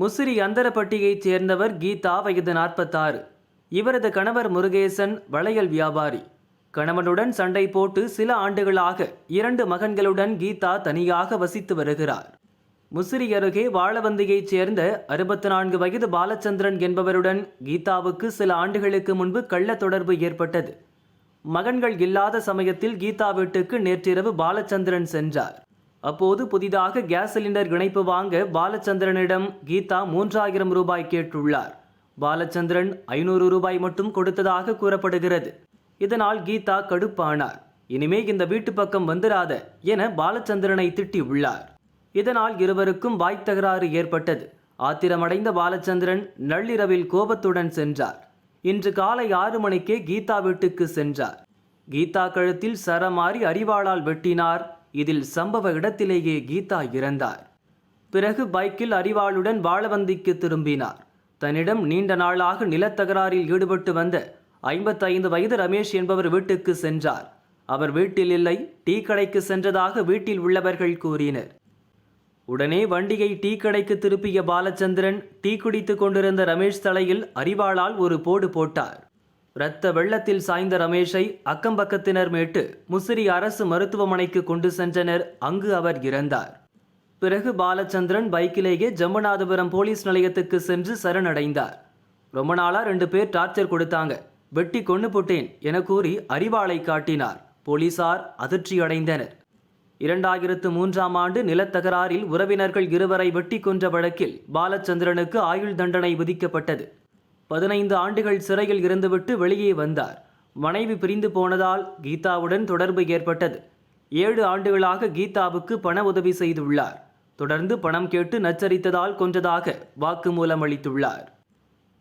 முசிறி அந்தரப்பட்டியைச் சேர்ந்தவர் கீதா வயது நாற்பத்தாறு. இவரது கணவர் முருகேசன் வளையல் வியாபாரி. கணவனுடன் சண்டை போட்டு சில ஆண்டுகளாக இரண்டு மகன்களுடன் கீதா தனியாக வசித்து வருகிறார். முசிறி அருகே வாழவந்தியைச் சேர்ந்த அறுபத்தி நான்கு வயது பாலச்சந்திரன் என்பவருடன் கீதாவுக்கு சில ஆண்டுகளுக்கு முன்பு கள்ள தொடர்பு ஏற்பட்டது. மகன்கள் இல்லாத சமயத்தில் கீதா வீட்டுக்கு நேற்றிரவு பாலச்சந்திரன் சென்றார். அப்போது புதிதாக கேஸ் சிலிண்டர் இணைப்பு வாங்க பாலச்சந்திரனிடம் கீதா மூன்றாயிரம் ரூபாய் கேட்டுள்ளார். பாலச்சந்திரன் ஐநூறு ரூபாய் மட்டும் கொடுத்ததாக கூறப்படுகிறது. இதனால் கீதா கடுப்பானார். இனிமே இந்த வீட்டு பக்கம் வந்துடாத என பாலச்சந்திரனை திட்டியுள்ளார். இதனால் இருவருக்கும் வாய்த் தகராறு ஏற்பட்டது. ஆத்திரமடைந்த பாலச்சந்திரன் நள்ளிரவில் கோபத்துடன் சென்றார். இன்று காலை ஆறு மணிக்கே கீதா வீட்டுக்கு சென்றார். கீதா கழுத்தில் சரமாரி அறிவாளால் வெட்டினார். இதில் சம்பவ இடத்திலேயே கீதா இறந்தார். பிறகு பைக்கில் அரிவாளுடன் வாழவந்திக்கு திரும்பினார். தன்னிடம் நீண்ட நாளாக நிலத்தகராறில் ஈடுபட்டு வந்த ஐம்பத்தைந்து வயது ரமேஷ் என்பவர் வீட்டுக்கு சென்றார். அவர் வீட்டில் இல்லை டீ கடைக்கு சென்றதாக வீட்டில் உள்ளவர்கள் கூறினர். உடனே வண்டியை டீ கடைக்கு திருப்பிய பாலச்சந்திரன் டீ குடித்து கொண்டிருந்த ரமேஷ் தலையில் அரிவாளால் ஒரு போடு போட்டார். இரத்த வெள்ளத்தில் சாய்ந்த ரமேஷை அக்கம்பக்கத்தினர் மீட்டு முசிறி அரசு மருத்துவமனைக்கு கொண்டு சென்றனர். அங்கு அவர் இறந்தார். பிறகு பாலச்சந்திரன் பைக்கிலேயே ஜம்மநாதபுரம் போலீஸ் நிலையத்துக்கு சென்று சரணடைந்தார். ரொம்ப நாளா ரெண்டு பேர் டார்ச்சர் கொடுத்தாங்க. வெட்டி கொன்னு போட்டேன் என கூறி அறிவாளை காட்டினார். போலீசார் அதிர்ச்சியடைந்தனர். இரண்டாயிரத்து மூன்றாம் ஆண்டு நிலத்தகராறில் உறவினர்கள் இருவரை வெட்டி கொன்ற வழக்கில் பாலச்சந்திரனுக்கு ஆயுள் தண்டனை விதிக்கப்பட்டது. பதினைந்து ஆண்டுகள் சிறையில் இருந்துவிட்டு வெளியே வந்தார். மனைவி பிரிந்து போனதால் கீதாவுடன் தொடர்பு ஏற்பட்டது. ஏழு ஆண்டுகளாக கீதாவுக்கு பண உதவி செய்துள்ளார். தொடர்ந்து பணம் கேட்டு நச்சரித்ததால் கொன்றதாக வாக்குமூலம் அளித்துள்ளார்.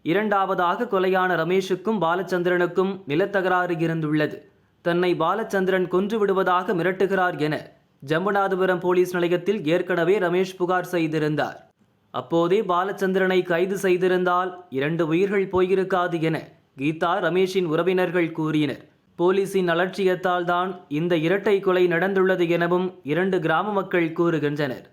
இரண்டாவதாக கொலையான ரமேஷுக்கும் பாலச்சந்திரனுக்கும் நிலத்தகராறு இருந்துள்ளது. தன்னை பாலச்சந்திரன் கொன்று விடுவதாக மிரட்டுகிறார் என ஜம்புநாதபுரம் போலீஸ் நிலையத்தில் ஏற்கனவே ரமேஷ் புகார் செய்திருந்தார். அப்போதே பாலச்சந்திரனை கைது செய்திருந்தால் இரண்டு உயிர்கள் போயிருக்காது என கீதா ரமேஷின் உறவினர்கள் கூறினர். போலீசின் அலட்சியத்தால் தான் இந்த இரட்டை கொலை நடந்துள்ளது எனவும் இரண்டு கிராம மக்கள் கூறுகின்றனர்.